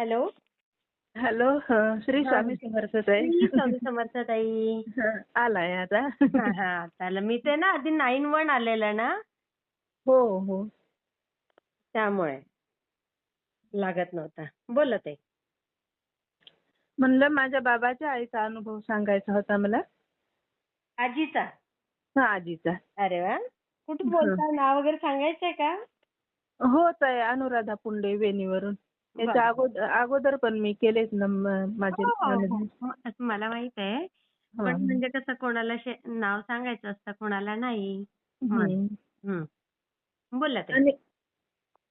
Hello. Hello Shri. Swami Samarth ताई. श्री स्वामी समर्थ ताई. आलाय आता. चालेल मी ते ना आधी नाईन वन आलेलं ना? हो हो. त्यामुळे लागत नव्हता. बोला ताई. म्हणलं माझ्या बाबाच्या आईचा अनुभव सांगायचा होता मला. आजीचा? हा आजीचा. अरे वा. कुठे बोलता? नाव वगैरे सांगायचंय का? हो ताई अनुराधा पुंडे वेणीवरून. याच्या. अगोदर अगोदर पण मी केलेत ना माझे हो, हो. हो. मला माहीत आहे. पण म्हणजे कसं कोणाला नाव सांगायचं असतं कोणाला नाही. बोला ताई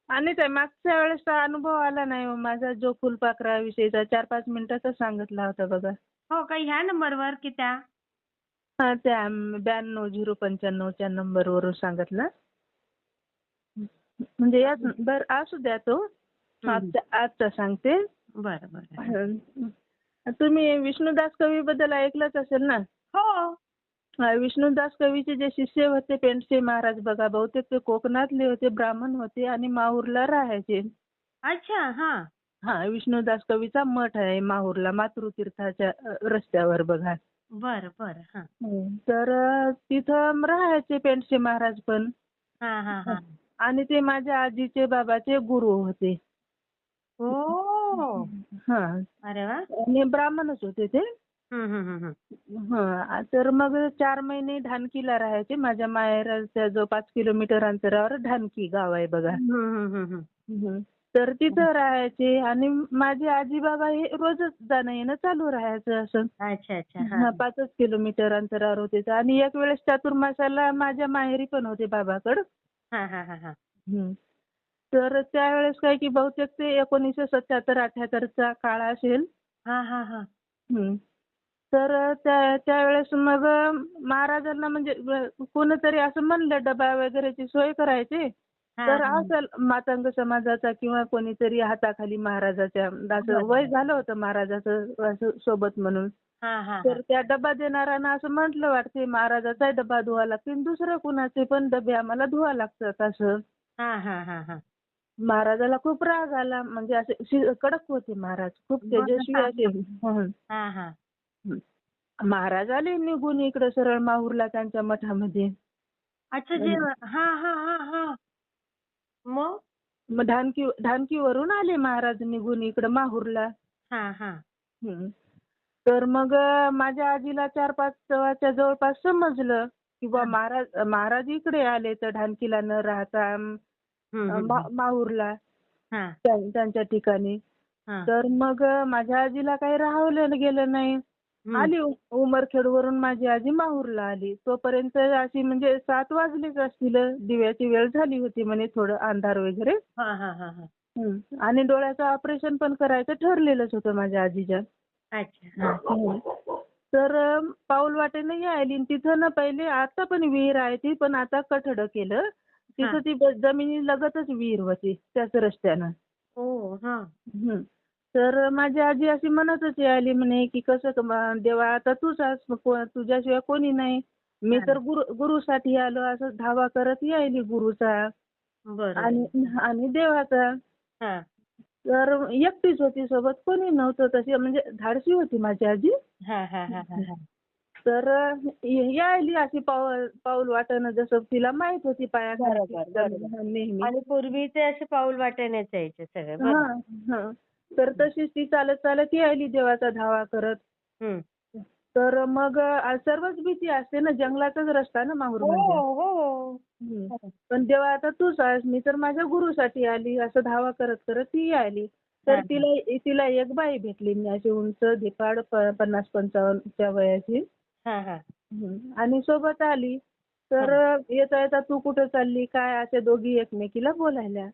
आणि ताई मागच्या वेळेस हा अनुभव आला नाही माझा जो फुलपाखरा विषयीचा चार पाच मिनिटाचा सांगितला होता बघा. हो का? ह्या नंबरवर की त्या? हा त्या ब्याण्णव झिरो पंच्याण्णवच्या नंबरवरून सांगितलं. म्हणजे याच बर असू द्या तो. आजचा सांगते. बरं बरं. तुम्ही विष्णुदास कवी बद्दल ऐकलंच असेल ना? हो. विष्णुदास कवीचे जे शिष्य होते पेंडसे महाराज बघा बहुतेक ते कोकणातले होते ब्राह्मण होते आणि माहूरला राहायचे. अच्छा हा. हा विष्णुदास कवीचा मठ आहे माहूरला मातृतीर्थाच्या रस्त्यावर बघा. बरं बरं. तर तिथं राहायचे पेंडसे महाराज पण. आणि ते माझ्या आजीचे बाबाचे गुरु होते. हो. हा. अरे वा. आणि ब्राह्मणच होते ते. हा तर मग चार महिने ढानकीला राहायचे. माझ्या माहेराच्या जो पाच किलोमीटर अंतरावर ढानकी गाव आहे बघा. तर तिथं राहायचे आणि माझे आजी बाबा हे रोजच जाणं येणं चालू राहायचं असं. अच्छा अच्छा. पाचच किलोमीटर अंतरावर होते. आणि एक वेळेस चातुर्मासाला माझ्या माहेरी पण होते बाबाकडं. हा हा हा हा. हं. तर त्यावेळेस काय की बहुतेक ते एकोणीसशे सत्याहत्तर अठ्याहत्तरचा काळ असेल. हा हा हा. हं. तर त्या त्यावेळेस मग महाराजांना म्हणजे कोणीतरी असं म्हणलं डबा वगैरेची सोय करायची. तर. असेल मातंग समाजाचा किंवा कोणीतरी हाताखाली महाराजाच्या असं वय झालं होतं महाराजाचं सोबत म्हणून. तर त्या डबा देणाऱ्यानं असं म्हटलं वाटते महाराजाचा डबा धुवा लागते दुसऱ्या कुणाचे पण डबे आम्हाला धुवा लागतात असं. महाराजाला खूप राग आला. म्हणजे असे कडक होते महाराज. खूप तेजस्वी. असे महाराज आले निघून इकडे सरळ माहूरला त्यांच्या मठामध्ये. अच्छा जे हा. हा हा हा मग? मग ढानकी ढानकीवरून आले महाराज निघून इकडे माहूरला. हा हा. हं. तर मग माझ्या आजीला चार पाच वाजच्या जवळपास समजलं. की बा महाराज महाराज इकडे आले तर ढानकीला न राहता माहूरला. त्यां- त्यांच्या ठिकाणी. तर मग माझ्या आजीला काही राहवलं गेलं नाही. आली उ- उमरखेडवरून माझी आजी माहूरला आली. तोपर्यंत अशी म्हणजे सात वाजलेच असतील दिव्याची वेळ झाली होती म्हणे थोडं अंधार वगैरे. हा हा हा हा. हं. आणि डोळ्याचं ऑपरेशन पण करायचं ठरलेलंच होतं माझ्या आजीच्या. तर पाऊल वाटेने यायली आणि तिथं ना पहिले आता पण विहीर आहे ती पण आता कठड केलं. तिथं. ती जमिनी लगतच विहीर होती त्याच रस्त्यानं हो. तर माझी आजी अशी म्हणतच यायली म्हणे की कसं देवा आता तूच आहेस तुझ्याशिवाय कोणी नाही मी. तर गुरु गुरुसाठी आलो असं धावा करत यायली गुरुचा आणि आणि देवाचा तर एकटीच होती सोबत कोणी नव्हतं तशी म्हणजे धाडसी होती माझी आजी. तर यायली अशी पाऊल पाऊल वाटणं जसं तिला माहीत होती पाया. नेहमी आणि पूर्वीचे असे पाऊल वाटेनेच यायचे सगळे हा हा तर तशीच ती चालत चालत यायली देवाचा धावा करत. तर मग सर्वच भीती असते ना जंगलाचाच रस्ता ना माहूर म्हणजे हो हो हम्म. पण देवा आता तूच आहेस मी तर माझ्या गुरुसाठी आली असं धावा करत करत ती आली तर हा. तिला तिला एक बाई भेटली मी अशी उंच धिपाड पन्नास पंचावन्नच्या वयाची हा हा. आणि सोबत आली तर येता येता तू कुठे चालली काय अशा दोघी एकमेकीला बोलायल्या.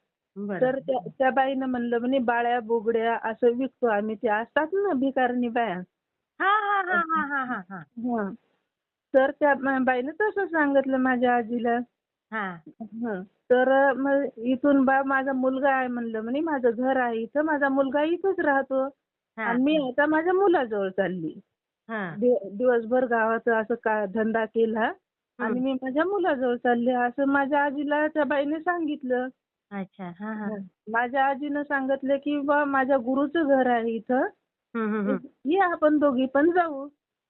तर त्या बाईनं म्हणलं म्हणे बाळ्या बुगड्या असं विकतो आम्ही ते असतात ना भिकारणी बाया. तर त्या बाईनं तसं सांगितलं माझ्या आजीला. तर मग इथून बा माझा मुलगा आहे म्हणलं म्हणे माझं घर आहे इथं माझा मुलगा इथंच राहतो. आणि मी आता माझ्या मुलाजवळ चालली. दिवसभर गावात असं का धंदा केला आणि मी माझ्या मुलाजवळ चालले. असं माझ्या आजीला त्या बाईने सांगितलं. अच्छा. हा हा. माझ्या आजीनं सांगितलं की बा माझ्या गुरुचं घर आहे इथं. ये आपण दोघी पण जाऊ.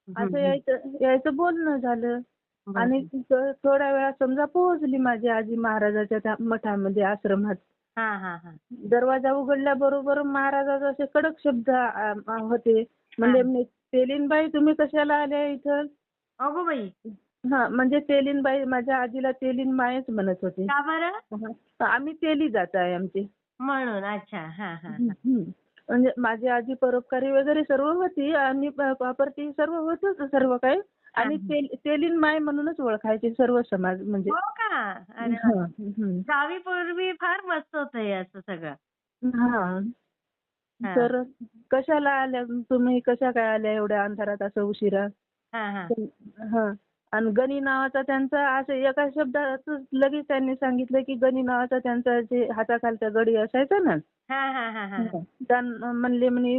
असं यायचं यायचं बोलणं झालं. आणि तिथं थोड्या वेळा समजा पोहोचली माझी आजी महाराजाच्या त्या मठामध्ये आश्रमात. दरवाजा उघडल्याबरोबर महाराजाचे असे कडक शब्द होते. म्हणजे म्हणे, तेलीनबाई तुम्ही कशाला आल्या इथं अगो बाई हा म्हणजे तेलीनबाई माझ्या आजीला तेलीन मायच म्हणत होते का बरं हा. आम्ही तेली जात आहे आमची म्हणून अच्छा हा हा हा. हम्म. म्हणजे माझी आजी परोपकारी वगैरे सर्व होती आणि वापरती सर्व होतच सर्व काही आणि हा. तेल- तेलीन माय म्हणूनच ओळखायचे सर्व समाज म्हणजे हो का अरे वा. हा. हम्म. गावी पूर्वी फार मस्त होतं हे असं सगळं हा. तर कशाला आल्या? तुम्ही कशा काय आल्या एवढ्या अंधारात असं उशिरा? हा हा. हा. आणि गणी नावाचा त्यांचा असं एका शब्दात लगेच त्यांनी सांगितलं की गणी नावाचा त्यांचा जे हाताखालचा गडी असायचा ना? हा हा हा हा. त्यां म्हणले म्हणे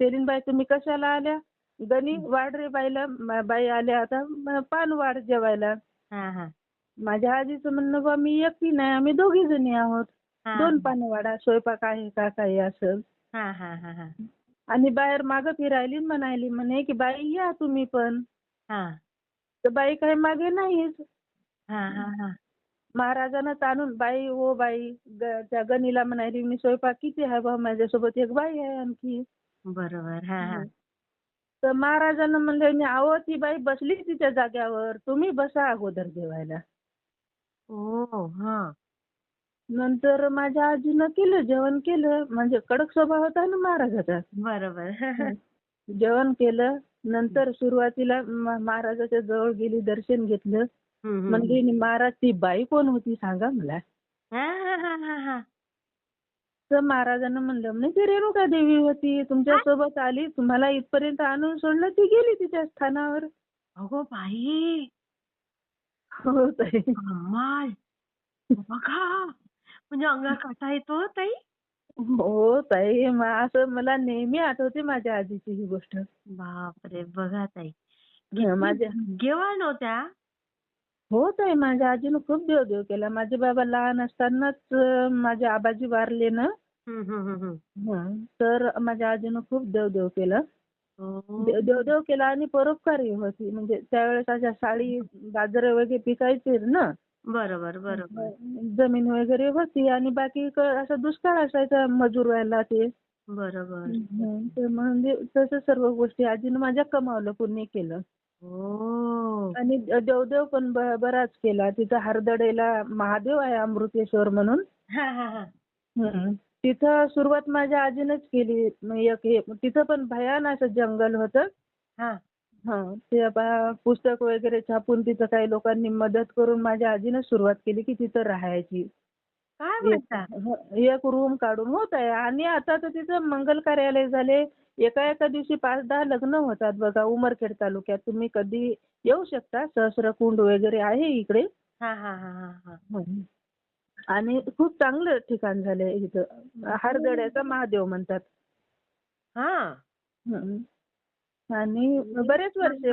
तेलीनबाई तुम्ही कशाला आल्या? गणी वाढ रे बाईला बाई आल्या आता पान वाढ जेवायला. हा हा. माझ्या आजीचं म्हणणं बा मी एकटी नाही आम्ही दोघी जणी आहोत. दोन पानं वाढा स्वयंपाक आहे का काही असं. हा हा हा हा. आणि बाहेर मागं फिरायली आणि म्हणायली म्हणे की बाई या तुम्ही पण. हा. तर बाई काही मागे नाहीच. हा हा हा. महाराजानं ताणून बाई ओ बाई ग- त्या गणीला म्हणायली मी स्वयंपाक किती आहे बा माझ्यासोबत? एक बाई आहे आणखी. बरोबर हा हा. तर महाराजांना म्हणले मी आहो ती बाई बसली तिच्या जाग्यावर. तुम्ही बसा अगोदर जेवायला. ओ हा. नंतर माझ्या आजीनं केलं जेवण केलं. म्हणजे कडक स्वभाव होता ना महाराजाचा. बरोबर. जेवण केलं. नंतर सुरुवातीला महाराजाच्या जवळ गेली दर्शन घेतलं. म्हणजे महाराज ती बाई कोण होती सांगा मला. हा हा हा हा हा. तर महाराजांना म्हणलं म्हणे ती रेणुका देवी होती. तुमच्यासोबत आली. तुम्हाला इथपर्यंत आणून सोडलं. ती गेली तिच्या स्थानावर. अगो बाई. हो बघा. म्हणजे अंगात काटा येतो ताई? हो ताई असं मला नेहमी आठवते माझ्या आजीची ही गोष्ट. बापरे! बघा ताई. हं, माझ्या भाग्यवान होत्या. हो ताई माझ्या आजीनं खूप देवदेव केला. माझे बाबा लहान असतानाच माझे आबाजी वारले ना. हं, तर माझ्या आजीनं खूप देवदेव केलं. हो. देवदेव केला आणि परोपकारी होती. म्हणजे त्यावेळेस अशा साडी गाजरं वगैरे पिकायचे ना. बरोबर बरोबर. जमीन वगैरे होती आणि बाकी असं दुष्काळ असायचा मजूर व्हायला ते. बरोबर. तर म्हणजे तसं सर्व गोष्टी आजीनं माझ्या कमावलं पुण्य केलं. आणि देवदेव पण बराच केला. तिथं हरदडेला महादेव आहे अमृतेश्वर म्हणून. हा हा हा. हं. तिथं सुरुवात माझ्या आजीनंच केली. एक हे तिथं पण भयान असं जंगल होतं. हा. हं. ते आता पुस्तक वगैरे छापून तिथं काही लोकांनी मदत करून माझ्या आजीनं सुरुवात केली की तिथं राहायची. काय एक म्हणता? हं, एक रूम काढून होत आहे. आणि आता तर तिथं मंगल कार्यालय झाले. एका एका दिवशी पाच दहा लग्न होतात बघा उमरखेड तालुक्यात. तुम्ही कधी येऊ शकता. सहस्रकुंड वगैरे आहे इकडे. हा हा हा हा हा. हं. आणि खूप चांगलं ठिकाण झालंय इथं. हरदड्याचा महादेव म्हणतात. हा. हं. आणि बरेच वर्षे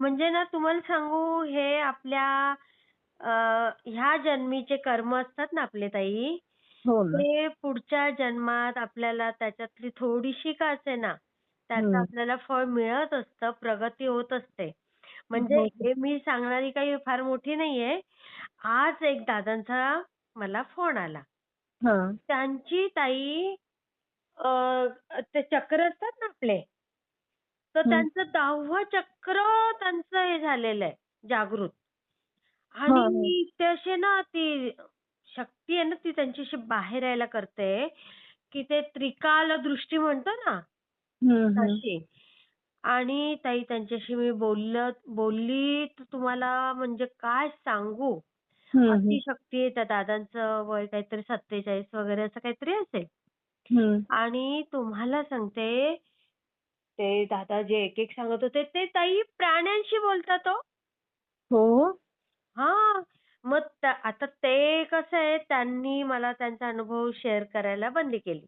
म्हणजे ना तुम्हाला सांगू हे आपल्या ह्या जन्मीचे कर्म असतात ना आपले ताई हो ते पुढच्या जन्मात आपल्याला त्याच्यातली थोडीशी का असे ना त्याचं. आपल्याला फळ मिळत असतं प्रगती होत असते म्हणजे हो. हे मी सांगणारी काही फार मोठी नाहीये आज एक दादांचा मला फोन आला हं. त्यांची ताई ते चक्र असतात ना आपले तर हं. त्यांचं दहावं चक्र त्यांचं हे झालेलं आहे जागृत हं, आणि ते असे ना ती शक्ती आहे ना ती त्यांच्याशी बाहेर यायला करते की ते त्रिकाल दृष्टी म्हणतो ना हं, हं. तशी आणि ताई त्यांच्याशी मी बोलली तर तुम्हाला म्हणजे काय सांगू हं, अशी हं. शक्ती आहे त्या दादांचं वय काहीतरी सत्तेचाळीस वगैरे असं काहीतरी असेल हं. आणि तुम्हाला सांगते ते दादा जे एक एक सांगत होते ते ताई प्राण्यांशी बोलतात हो हो हा मग आता ते कसं आहे त्यांनी मला त्यांचा अनुभव शेअर करायला बंदी केली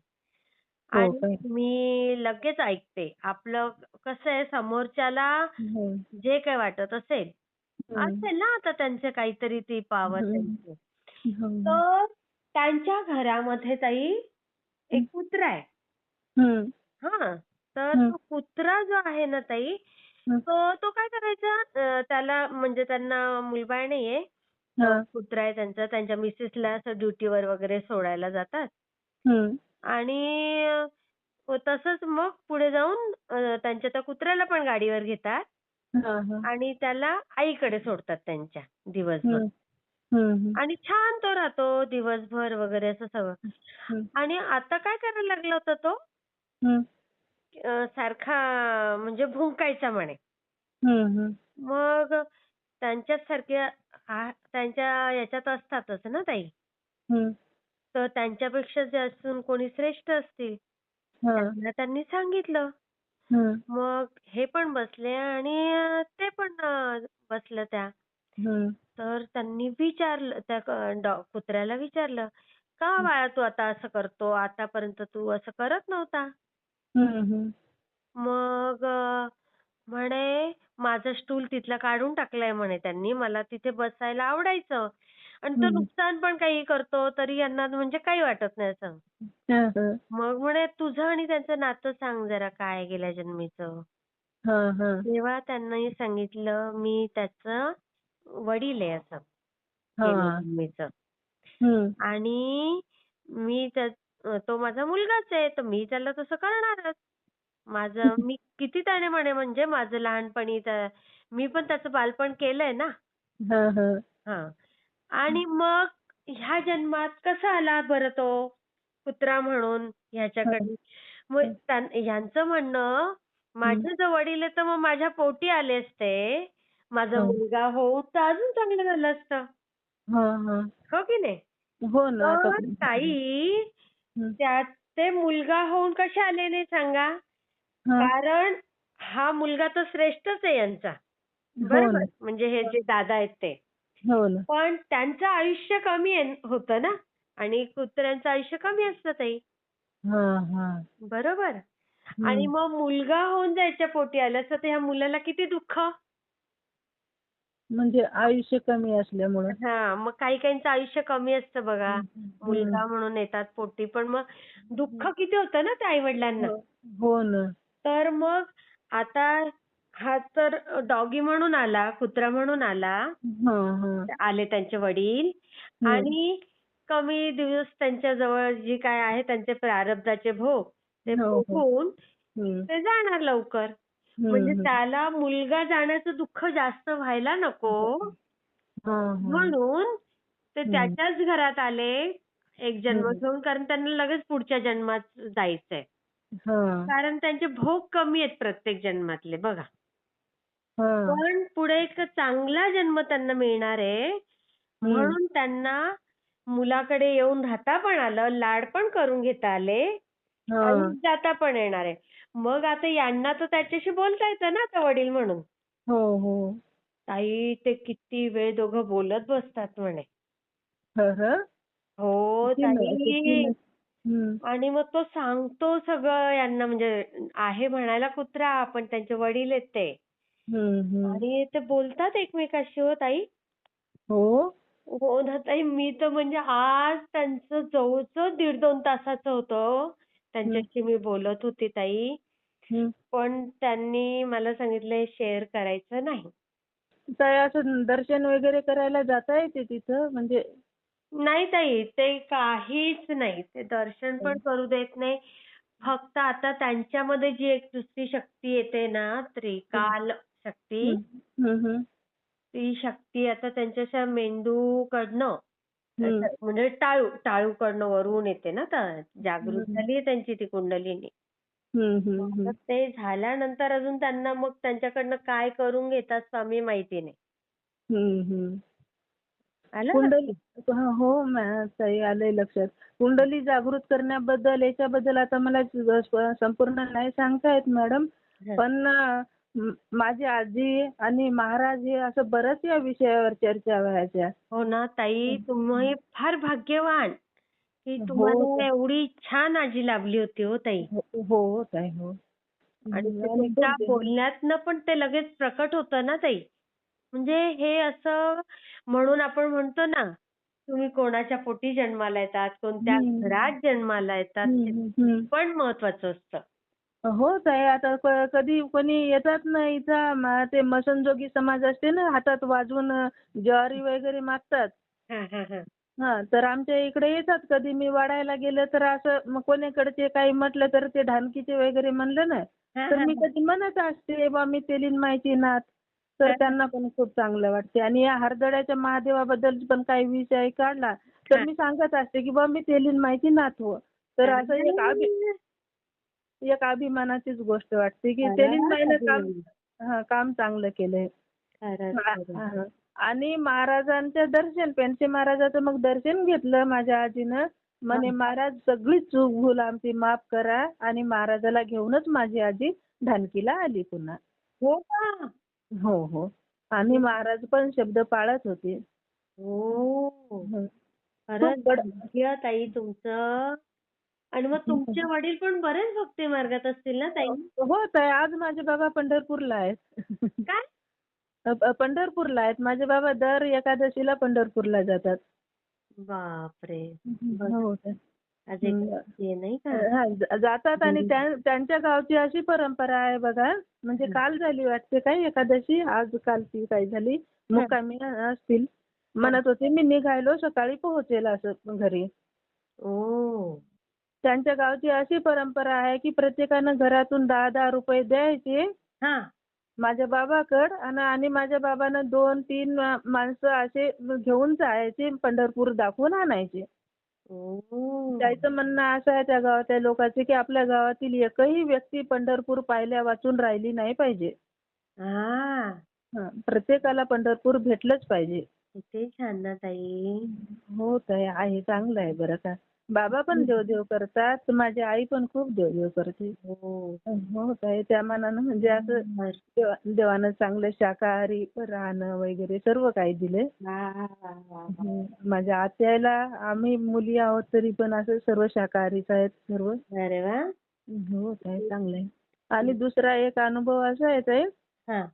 हो आणि काय? मी लगेच ऐकते आपलं कसं आहे समोरच्याला हं. जे काही वाटत असेल हं. असेल ना आता त्यांचे काहीतरी ती पावर हं. त्यांची हं. तर त्यांच्या घरामध्ये ताई एक कुत्रा आहे. हां. तर. तो कुत्रा जो आहे ना ताई. तो तो काय करायचा त्याला म्हणजे त्यांना मुलबाळ नाहीये. हां. कुत्रा आहे त्यांचा. त्यांच्या मिसेसला असं ड्युटीवर वगैरे सोडायला जातात. आणि तसंच मग पुढे जाऊन त्यांच्या त्या कुत्र्याला पण गाडीवर घेतात. आणि त्याला आईकडे सोडतात त्यांच्या दिवसभर. आणि छान तो राहतो दिवसभर वगैरे असं सगळं. आणि आता काय करायला लागला होता तो सारखा म्हणजे भुंकायचा म्हणे. मग त्यांच्यासारख्या त्यांच्या याच्यात असतातच ना ताई. तर त्यांच्यापेक्षा जास्त कोणी श्रेष्ठ असतील. हां. त्यांना त्यांनी सांगितलं. मग हे पण बसले आणि ते पण बसल्या त्या. तर त्यांनी विचारलं त्या कुत्र्याला विचारलं, "का बाळा तू आता असं करतो? आतापर्यंत तू असं करत नव्हता." मग म्हणे, "माझं स्टूल तिथलं काढून टाकलंय म्हणे त्यांनी. मला तिथे बसायला आवडायचं. आणि तो. नुकसान पण काही करतो तरी यांना म्हणजे काही वाटत नाही असं." मग म्हणे, "तुझं आणि त्यांचं नातं सांग जरा काय गेल्या जन्मीचं?" तेव्हा त्यांनी सांगितलं, "मी त्याचं वडील आहे असं गेल्या हां. जन्मीचं. आणि मी तो माझा मुलगाच आहे तर मी त्याला तसं करणारच. माझं मी किती त्याने म्हणे म्हणजे माझं लहानपणी मी पण त्याचं बालपण केलंय ना. हां, हां. हां. आणि मग ह्या जन्मात कसा आला बरं तो कुत्रा म्हणून ह्याच्याकडे? मग ह्यांचं म्हणणं माझे जर वडील आहे तर मग माझ्या पोटी आले असते. माझा. मुलगा होऊन तर अजून चांगलं झालं असतं. हां, की नाही? हो तर ताई ते मुलगा होऊन कसे आले नाही सांगा? कारण हा मुलगा तर श्रेष्ठच आहे यांचा. हो बरोबर? म्हणजे हे जे दादा आहेत ते. हो. पण त्यांचं आयुष्य कमी होतं ना आणि कुत्र्यांचं आयुष्य कमी असतं ताई. हां, हां. बरोबर? आणि मग मुलगा होऊन जायच्या पोटी आलं तर ह्या मुलाला किती दुःख? म्हणजे आयुष्य कमी असल्यामुळं. हां, मग काही काहींचं आयुष्य कमी असतं बघा. मुलगा म्हणून येतात पोटी पण मग दुःख किती होतं ना त्या आई-वडिलांना. हो. हो ना. तर मग आता हा तर डॉगी म्हणून आला, कुत्रा म्हणून आला. आले त्यांचे वडील. आणि कमी दिवस त्यांच्या जवळ जी काय आहे त्यांचे प्रारब्धाचे भोग ते हो, हो. भोगून. ते जाणार लवकर. म्हणजे. त्याला मुलगा जाण्याचं दुःख जास्त व्हायला नको. म्हणून ते. त्याच्याच घरात आले एक जन्म. घेऊन कारण त्यांना लगेच पुढच्या जन्मात जायचंय. हां. कारण त्यांचे भोग कमी आहेत प्रत्येक जन्मातले बघा. पण पुढे एक चांगला जन्म त्यांना मिळणार आहे. म्हणून त्यांना मुलाकडे येऊन राहता पण आलं, लाड पण करून घेता आले आणि. जाता पण येणार आहे. मग आता यांना तर त्याच्याशी बोलता येतं ना आता वडील म्हणून. हो, हो. ताई ते किती वेळ दोघं बोलत बसतात म्हणे. हो ताई. आणि मग तो सांगतो सगळं यांना म्हणजे आहे म्हणायला कुत्रा पण त्यांचे वडील आहेत ते. आणि ते बोलतात एकमेकाशी हो ताई. हो? हो ना ताई मी तर म्हणजे आज त्यांचं जवळजवळ दीड दोन तासाचं होतं. त्यांच्याशी मी बोलत होते ताई. पण त्यांनी मला सांगितलंय शेअर करायचं नाही. काय असं दर्शन वगैरे करायला जाता येते तिथं? म्हणजे नाही ताई ते काहीच नाही. ते दर्शन पण करू देत नाही. फक्त आता त्यांच्यामध्ये जी एक दुसरी शक्ती येते ना त्रिकाल शक्ती. ती शक्ती आता त्यांच्या मेंदूकडनं. म्हणजे टाळू टाळूकडनं वरून येते ना तर जागृत. झाली त्यांची ती कुंडलिनी. हं. ते झाल्यानंतर अजून त्यांना मग त्यांच्याकडनं काय करून घेतात स्वामी माहिती नाही. आलं? हा, मॅ- ताई आलंय लक्षात. कुंडली जागृत करण्याबद्दल याच्याबद्दल आता मला संपूर्ण नाही सांगता येत मॅडम. पण माझी आजी आणि महाराज हे असं बरंच या विषयावर चर्चा व्हायच्या. हो ना ताई तुम्ही फार भाग्यवान हो तुम्हाला ताई. एवढी छान आजी लाभली होती हो ताई. हो हो, ताई हो. आणि हं, तुमच्या. बोलण्यातनं पण ते लगेच प्रकट होतं ना ताई. म्हणजे हे असं म्हणून आपण म्हणतो ना तुम्ही कोणाच्या पोटी जन्माला येतात, कोणत्या. घरात जन्माला येतात हम्म. पण महत्वाचं असतं. हो ताई आता क- कधी कोणी येतात ना इथं ते मसनजोगी समाज असते ना हातात वाजवून ज्वारी वगैरे मागतात हा, तर आमच्या इकडे येतात कधी मी वाढायला गेलं तर असं मग कोणाकडचे काही म्हटलं तर ते ढानकीचे वगैरे म्हणलं ना तर मी. कधी म्हणत असते बा मी तेलीन माहिती नाथ तर. त्यांना पण खूप चांगलं वाटते आणि या हरदड्याच्या महादेवाबद्दल पण काही विषय काढला तर. मी सांगत असते की बा मी तेलीन माहिती नाथ हो तर असं एक अभि एक अभिमानाचीच गोष्ट वाटते की तेलीन माईनं काम. हा काम चांगलं केलंय. आणि महाराजांचं दर्शन पेंडसे महाराजाचं मग दर्शन घेतलं माझ्या आजीनं म्हणे हा. महाराज सगळी चूक भूल आमची माफ करा आणि महाराजाला घेऊनच माझी आजी ढानकीला आली पुन्हा हो का? हो हो आणि महाराज पण शब्द पाळत होते हो. हं. खरंच भाग्य ताई तुमचं. आणि मग तुमचे वडील पण बरेच भक्ती मार्गात असतील ना ताई? हो ताई आज माझे बाबा पंढरपूरला आहेत काय? पंढरपूरला आहेत. माझे बाबा दर एकादशीला पंढरपूरला जातात. बापरे! हो नाही का? हा, जातात आणि त्या- त्यांच्या गावची अशी परंपरा आहे बघा. म्हणजे. काल झाली वाटते काय एकादशी? आज कालची काय झाली. मुक्कामी असतील. म्हणत होते मी निघायलो सकाळी पोहोचेल असं घरी. ओ. त्यांच्या गावची अशी परंपरा आहे की प्रत्येकानं घरातून दहा दहा रुपये द्यायचे. माझ्या बाबाकड आणि आणि माझ्या बाबानं दोन तीन माणसं असे घेऊन जायचे पंढरपूर दाखवून आणायचे. त्याचं म्हणणं असं आहे त्या गावातल्या लोकांचे की आपल्या गावातील एकही व्यक्ती पंढरपूर पाहिल्या वाचून राहिली नाही पाहिजे हा. हं, प्रत्येकाला पंढरपूर भेटलंच पाहिजे किती छान ना ताई. हो ताई आहे चांगलं आहे बरं का बाबा पण देवदेव करतात माझी आई पण खूप देवदेव करते हो. हो ताई त्या मानानं म्हणजे असं. देवा- देवानं चांगलं शाकाहारी राहणं वगैरे सर्व काही दिले. माझ्या आत्याला आम्ही मुली आहोत तरी पण असं सर्व शाकाहारीच आहेत सर्व अरे वा. हो ताई चांगलं आहे आणि दुसरा एक अनुभव असा आहे ताई हा.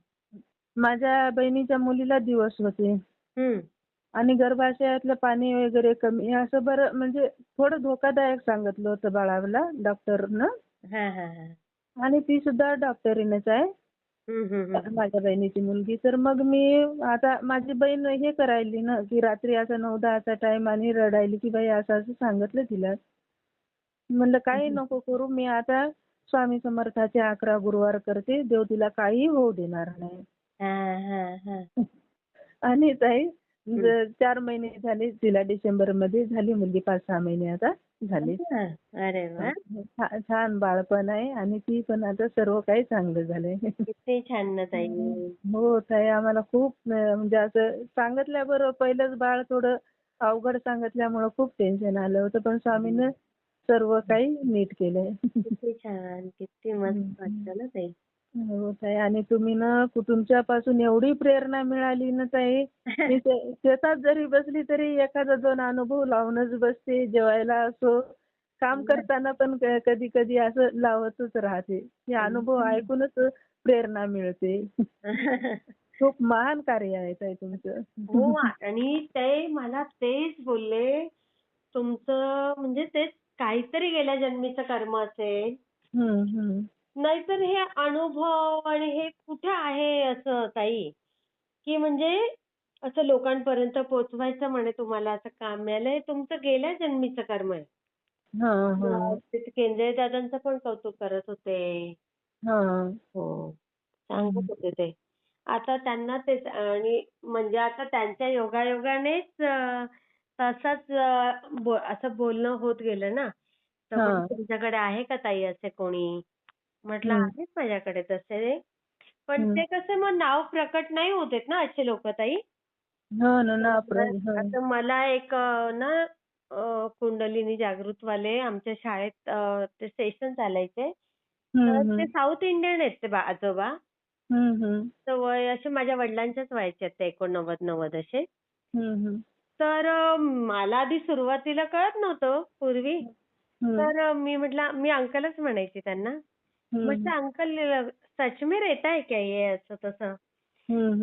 माझ्या बहिणीच्या मुलीला दिवस होते हम्म. आणि गर्भाशयातलं पाणी वगैरे कमी असं बरं म्हणजे थोडं धोकादायक सांगितलं होतं बाळाला डॉक्टरनं. हा, हा, हा. आणि ती सुद्धा डॉक्टरीनच आहे. माझ्या बहिणीची मुलगी. तर मग मी आता माझी बहीण हे करायली ना की रात्री असं नऊ दहाचा टाइम आणि रडायली की बाई असं असं सांगितलं तिला. म्हणलं काही नको करू मी आता स्वामी समर्थाचे अकरा गुरुवार करते. देव तिला काही होऊ देणार नाही. आणि ताई चार महिने झाले तिला डिसेंबरमध्ये झाली मुलगी पाच सहा महिने आता झाली हा. अरे छान बाळपण आहे आणि ती पण आता सर्व काही चांगलं झालंय छान ना ताई. हो ताई आम्हाला खूप म्हणजे असं सांगितल्याबरोबर पहिलंच बाळ थोडं अवघड सांगितल्यामुळं खूप टेन्शन आलं होतं पण स्वामीनं सर्व काही नीट केलंय किती छान किती मस्त वाटतं ना ताई. हो ताई आणि तुम्ही ना तुमच्यापासून एवढी प्रेरणा मिळाली ना ताई मी शेतात जरी बसली तरी एखादा दोन अनुभव लावूनच बसते जेवायला असो काम करताना पण कधी कधी असं लावतच राहते. हे अनुभव ऐकूनच प्रेरणा मिळते. खूप महान कार्य आहे ताई तुमचं. हो आणि ते मला तेच बोलले तुमचं म्हणजे तेच काहीतरी गेल्या जन्मीचं कर्म असेल. नाहीतर हे अनुभव आणि हे कुठे आहे असं ताई की म्हणजे असं लोकांपर्यंत पोहोचवायचं म्हणे तुम्हाला असं काम मिळालं हे तुमचं गेल्या जन्मीचं कर्म आहे. हा, हा, तिथे केंद्रे दादांचं पण कौतुक करत होते. हा. सांगत होते ते. आता त्यांना तेच आणि म्हणजे आता त्यांच्या योगायोगानेच तसंच असं बोलणं होत गेलं ना. तर तुमच्याकडे आहे का ताई असे कोणी? म्हटलं. आहेत माझ्याकडे तसे. पण. ते कसं मग नाव प्रकट नाही होत आहेत ना असे लोक ताई. हो ना ना प्र- हा. आता मला एक ना कुंडलिनी जागृतवाले आमच्या शाळेत ते सेशन चालायचे. तर. ते साऊथ इंडियन आहेत ते आजोबा. तर वय असे माझ्या वडिलांच्याच वयाचे आहेत ते एकोणनव्वद नव्वद असे. तर मला आधी सुरुवातीला कळत नव्हतं पूर्वी. तर मी म्हटलं मी अंकलच म्हणायचे त्यांना. म्हटलं अंकल सच में रहता है क्या ये असं तसं.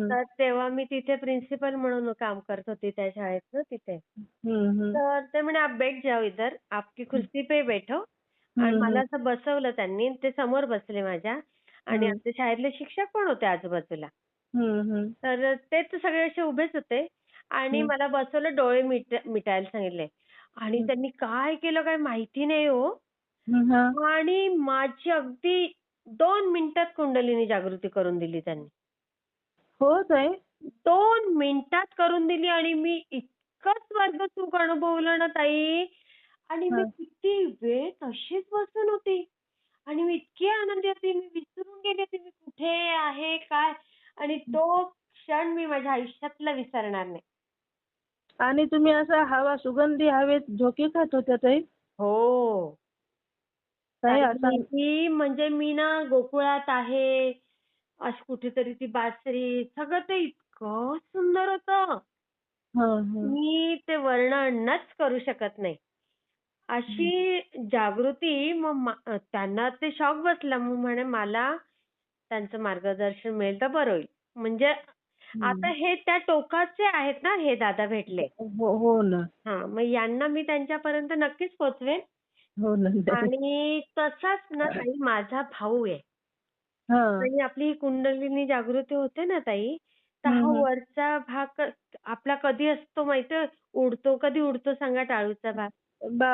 तर तेव्हा मी तिथे प्रिन्सिपल म्हणून काम करत होती त्या शाळेत ना तिथे. तर ते म्हणे आप बैठ जाओ इधर आपकी कुर्सी पे बैठो आणि मला. असं बसवलं त्यांनी ते समोर बसले माझ्या आणि. आमच्या शाळेतले शिक्षक पण होते आजूबाजूला. तर ते तर सगळे असे उभेच होते आणि. मला बसवलं डोळे मिट मिटायला सांगितले आणि. त्यांनी काय केलं काय माहिती नाही हा. आणि माझी अगदी दोन मिनिटात कुंडलिनी जागृती करून दिली त्यांनी. हो ताई. दोन मिनिटात करून दिली आणि मी इतकं स्वर्ग सुख अनुभवलं ना ताई. आणि मी. किती वेळ तशीच बसून होती. आणि मी इतकी आनंदी होती. मी विसरून गेली होती. मी कुठे आहे? काय? आणि तो क्षण मी माझ्या आयुष्यातला विसरणार नाही. आणि तुम्ही असं हवा सुगंधी हवेत झोके खात होत्या ताई? हो. मी म्हणजे मी ना गोकुळात आहे. अशी कुठेतरी ती बासरी सगळं ते इतकं सुंदर होतं. हा, हा. मी ते वर्णनच करू शकत नाही. अशी जागृती मग त्यांना ते शॉक बसला. मग म्हणे मला त्यांचं मार्गदर्शन मिळेल तर बरं होईल. म्हणजे आता हे त्या टोकाचे आहेत ना हे दादा भेटले. हो हो ना. हा मग यांना मी त्यांच्यापर्यंत नक्कीच पोचवेन. आणि तसाच ना ताई माझा भाऊ आहे. हा. आणि आपली ही कुंडलिनी जागृती होते ना ताई तर हा. वरचा भाग आपला कधी असतो माहितीये उडतो कधी उडतो सांगा टाळूचा भाग?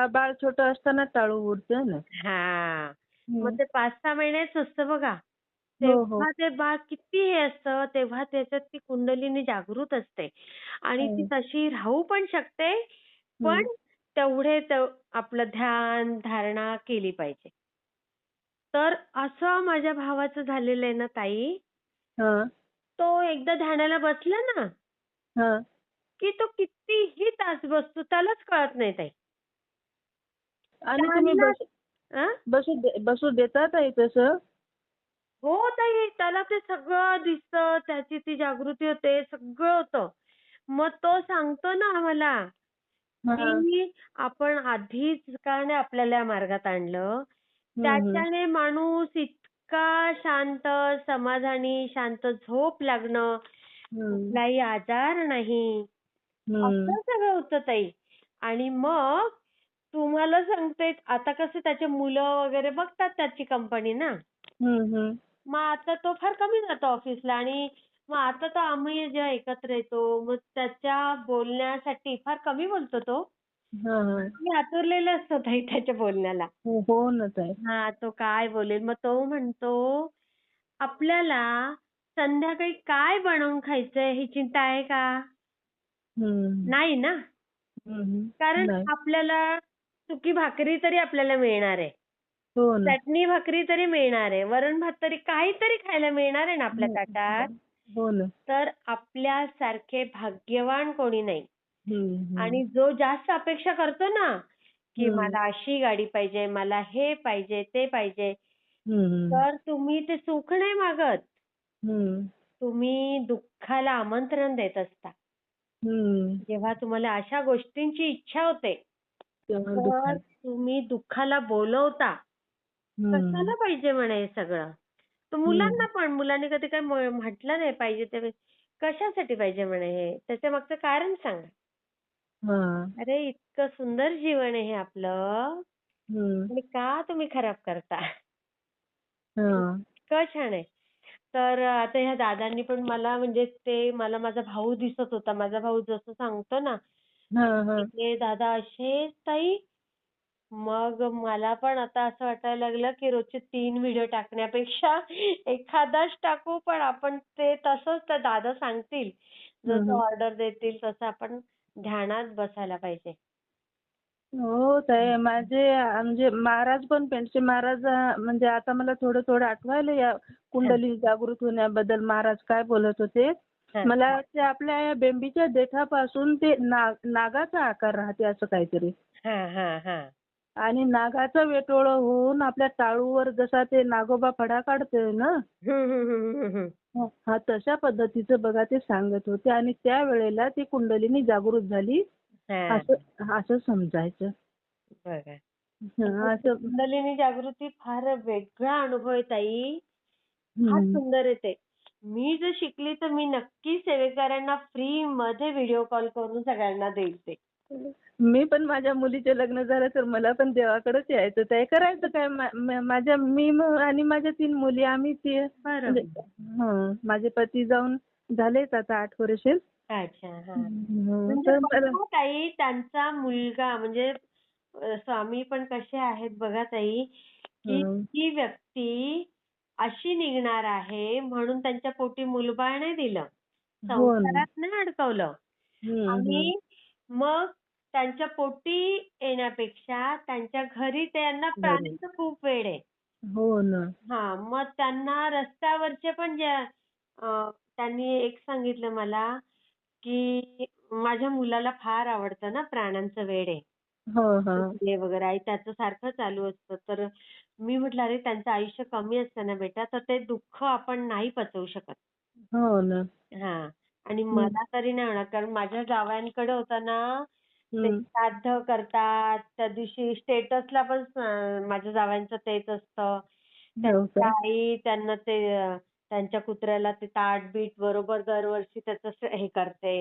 बाळ छोटं असताना टाळू उडतं ना? हा. मग ते पाच सहा महिन्याच असतं बघा. हो हो. तेव्हा ते बाळ किती हे असतं तेव्हा त्याच्यात ती कुंडलिनी जागृत असते. आणि ती. तशी राहू पण शकते पण तेवढे तेव- आपलं ध्यान धारणा केली पाहिजे. तर असं माझ्या भावाचं झालेलं आहे ना ताई. हा. तो एकदा ध्यानाला बसला ना हा. की तो कितीही तास बसतो त्यालाच कळत नाही ताई. आणि तुम्ही त्याला- बस? बसू दे- बसू देतात ताई तसं? हो ताई त्याला ते सगळं दिसतं त्याची ती जागृती होते सगळं होतं. मग तो सांगतो ना आम्हाला हा. की आपण आधीच का नाही आपल्याला या मार्गात आणलं त्याच्याने माणूस इतका शांत समाधानी शांत झोप लागणं. कुठलाही आजार नाही. असं सगळं होतं ताई आणि मग तुम्हाला सांगते आता कसं त्याचे मुलं वगैरे बघतात त्याची कंपनी ना. मग आता तो फार कमी जातो ऑफिसला आणि मग आता तर आम्ही जेव्हा एकत्र येतो मग त्याच्या बोलण्यासाठी फार कमी बोलतो तो. मी आतुरलेलं असतो ताई त्याच्या बोलण्याला. हो हो हा तो काय बोलेल? मग तो म्हणतो आपल्याला संध्याकाळी काय बनवून खायचंय? ही चिंता आहे का. नाही ना. कारण. आपल्याला सुकी भाकरी तरी आपल्याला मिळणार आहे. हो चटणी भाकरी तरी मिळणार आहे. वरण भात तरी काहीतरी खायला मिळणार आहे ना आपल्या ताटात. तर आपल्यासारखे भाग्यवान कोणी नाही. आणि जो जास्त अपेक्षा करतो ना की. मला अशी गाडी पाहिजे मला हे पाहिजे ते पाहिजे. तर तुम्ही ते सुख नाही मागत. तुम्ही दुःखाला आमंत्रण देत असता. जेव्हा तुम्हाला अशा गोष्टींची इच्छा होते तेव्हा तर. तुम्ही दुःखाला बोलवता. कशाला पाहिजे म्हणे हे सगळं तर मुलांना पण मुलांनी कधी काय म- म्हटलं नाही पाहिजे ते कशासाठी पाहिजे म्हणे हे त्याच्या मागचं कारण सांगा हा. अरे इतकं सुंदर जीवन आहे हे आपलं. आणि का तुम्ही खराब करता हा. इतकं छान आहे तर आता ह्या दादांनी पण मला म्हणजे ते मला माझा भाऊ दिसत होता माझा भाऊ जसं सांगतो ना हा, हा. ते दादा असेच ताई मग मला पण आता असं वाटायला लागलं की रोजचे तीन व्हिडिओ टाकण्यापेक्षा एखादाच टाकू पण आपण ते तसंच त्या दादा सांगतील. जसं. ऑर्डर देतील तसं आपण ध्यानात बसायला पाहिजे. हो ताई माझे म्हणजे महाराज पण पेंडसे महाराज म्हणजे आता मला थोडं थोडं आठवायला या कुंडली जागृत होण्याबद्दल महाराज काय बोलत होते. मला वाटते आपल्या या बेंबीच्या देठापासून ते नाग नागाचा आकार राहते असं काहीतरी. हा हा हा. आणि नागाचं वेटोळं होऊन आपल्या टाळूवर जसा ते नागोबा फडा काढतोय ना. हा तशा पद्धतीचं बघा ते सांगत होते आणि त्या वेळेला ती कुंडलिनी जागृत झाली. असं असं समजायचं. कुंडलिनी जागृती फार वेगळा अनुभव आहे ताई. फार हं. सुंदर आहे ते. मी जर शिकली तर मी नक्की सेवेकऱ्यांना फ्री मध्ये व्हिडिओ कॉल करून सगळ्यांना देईल ते. मी पण माझ्या मुलीचे लग्न झालं तर मला पण देवाकडेच यायचं. ते करायचं काय? मा- माझ्या मी म- आणि माझ्या तीन मुली आम्ही ते बरं म्हणजे हं, माझे पती जाऊन झालेच आता आठ वर्ष. अच्छा हा. हं, म्हणजे तर मला- बघा ताई त्यांचा मुलगा म्हणजे अ, स्वामी पण कसे आहेत बघा ताई की हं. ही व्यक्ती अशी निघणार आहे म्हणून त्यांच्या पोटी मुलबाळ नाही दिलं. हो ना. संसारात नाही अडकवलं. हं, आणि मग त्यांच्या पोटी येण्यापेक्षा त्यांच्या घरी त्यांना प्राण्यांचं खूप वेड आहे. हं. हो ना. हा मग त्यांना रस्त्यावरचे पण त्यांनी एक सांगितलं मला की माझ्या मुलाला फार आवडतं ना प्राण्यांचं वेड आहे. हो हो. कुत्रे वगैरे आई त्याचं सारखं चालू असतं. तर मी म्हटलं अरे त्यांचं आयुष्य कमी असतं ना बेटा तर ते दुःख आपण नाही पचवू शकत. हो ना. हा. आणि मला तरी नाही होणार कारण माझ्या जावयांकडे होता ना ते हं. श्राद्ध करतात त्या दिवशी स्टेटसला पण माझ्या जावयांचं तेच असतं हो त्यांची का? आई त्यांना ते त्यांच्या कुत्र्याला ते ताट बीट बरोबर दरवर्षी त्याचं हे करते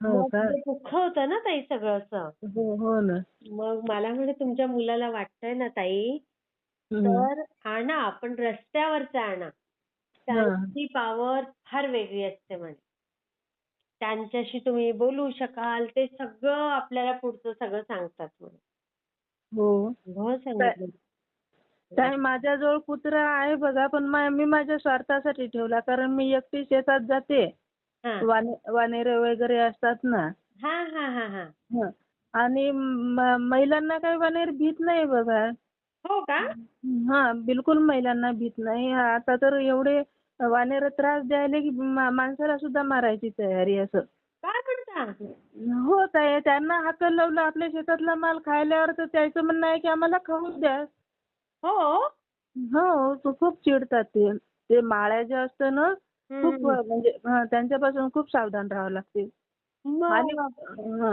हो मग? ते दुःख होतं ना ताई सगळं असं हो हो ना मग मला म्हणे तुमच्या मुलाला वाटतंय ना ताई हं. तर आणा आपण रस्त्यावरचं आणा त्यांची पॉवर फार वेगळी असते म्हणे त्यांच्याशी तुम्ही बोलू शकाल ते सगळं आपल्याला पुढचं सगळं सांगतात म्हणे. हो. हो सांगितलं. माझ्याजवळ कुत्रा आहे बघा पण मा- मी माझ्या स्वार्थासाठी ठेवला कारण मी एकटी शेतात जाते. हा. वाने वानेरे वगैरे असतात ना. हा हा हा हा. हं. आणि म- महिलांना काही वानेर भीत नाही बघा. हो का? हा बिलकुल महिलांना भीत नाही. आता तर एवढे वानेर त्रास द्यायले की माणसाला सुद्धा मारायची तयारी असं. काय म्हणता हो ताई त्यांना हाकल लावलं आपल्या शेतातला माल खायल्यावर तर त्याचं म्हणणं आहे की आम्हाला खाऊ द्या. हो? हो तो खूप चिडतात ते. ते माळ्या जे असतं ना खूप. म्हणजे त्यांच्यापासून खूप सावधान राहावं लागते. आणि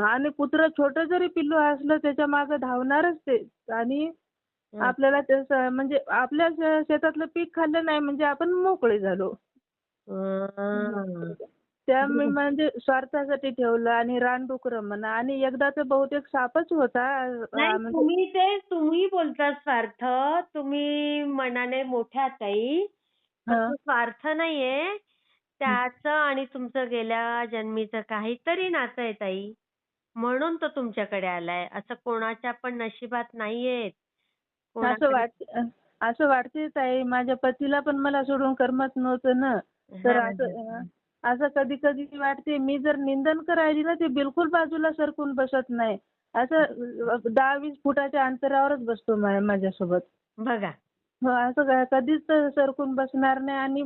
आणि कुत्रं छोटं जरी पिल्लू असलं त्याच्यामागे धावणारच ते. आणि. आपल्याला त्याचं म्हणजे आपल्या शेतातलं पीक खाल्लं नाही म्हणजे आपण मोकळे झालो. त्या मी म्हणजे स्वार्थासाठी ठेवलं आणि रानडुकरं म्हणा आणि एकदा तर बहुतेक सापच होता नाही म्हणजे तुम्ही ते तुम्ही बोलता स्वार्थ तुम्ही मनाने मोठ्या ताई. हं. स्वार्थ नाहीये. त्याचं आणि तुमचं गेल्या जन्मीचं काहीतरी नातं आहे ताई. म्हणून तो तुमच्याकडे आलाय. असं कोणाच्या पण नशिबात नाहीये असं असं वाटते ताई माझ्या पतीला पण मला सोडून करमत नव्हतं ना. तर असं असं कधी कधी वाटते मी जर निंदन करायली ना ते बिलकुल बाजूला सरकून बसत नाही. असं दहा वीस फुटाच्या अंतरावरच बसतो माझ्यासोबत. बघा. हो असं कधीच सरकून बसणार नाही आणि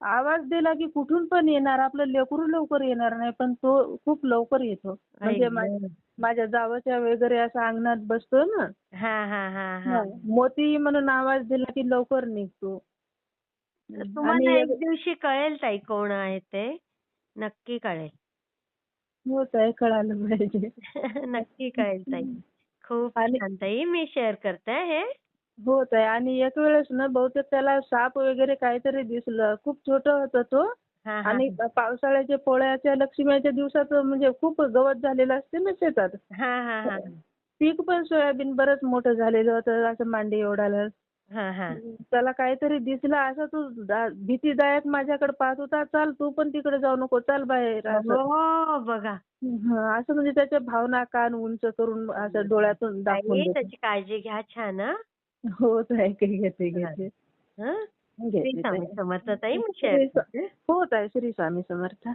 आवाज दिला की कुठून पण येणार आपलं लेकरू लवकर येणार नाही पण तो खूप लवकर येतो. म्हणजे मा- माझ्या जावच्या वगैरे असं अंगणात बसतो ना. हा हा हा हा. मोती म्हणून आवाज दिला की लवकर निघतो. तुम्हाला आणि एक दिवशी कळेल ताई कोण आहे ते? नक्की कळेल. हो ताई कळालं पाहिजे. नक्की कळेल ताई. खूप आणि- छान ताई मी शेअर करते हे. हो ताई आणि एक वेळेस ना बहुतेक त्याला साप वगैरे काहीतरी दिसलं. खूप छोटं होतं तो. हा हा आणि पावसाळ्याच्या पोळ्याच्या लक्ष्मीच्या दिवसात म्हणजे खूप गवत झालेलं असते ना शेतात. हा हा हा. पीक पण सोयाबीन बरंच मोठं झालेलं होतं. असं मांडी एवढाला हा हा. त्याला काहीतरी दिसलं. असं तो दा- भीतीदायक माझ्याकडे पाहत होता. चाल तू पण तिकडे जाऊ नको. चाल बाहेर. असं. हो बघा. हं, असं म्हणजे त्याच्या भावना कान उंच करून असं डोळ्यातून दाखवून ताई देतो. त्याची काळजी घ्या छान हा. हो ताई काही घेते घेते हं? श्री स्वामी. समर्थ ताई मी शेअर श्री स्वा- करते. हो ताई श्री स्वामी समर्थ.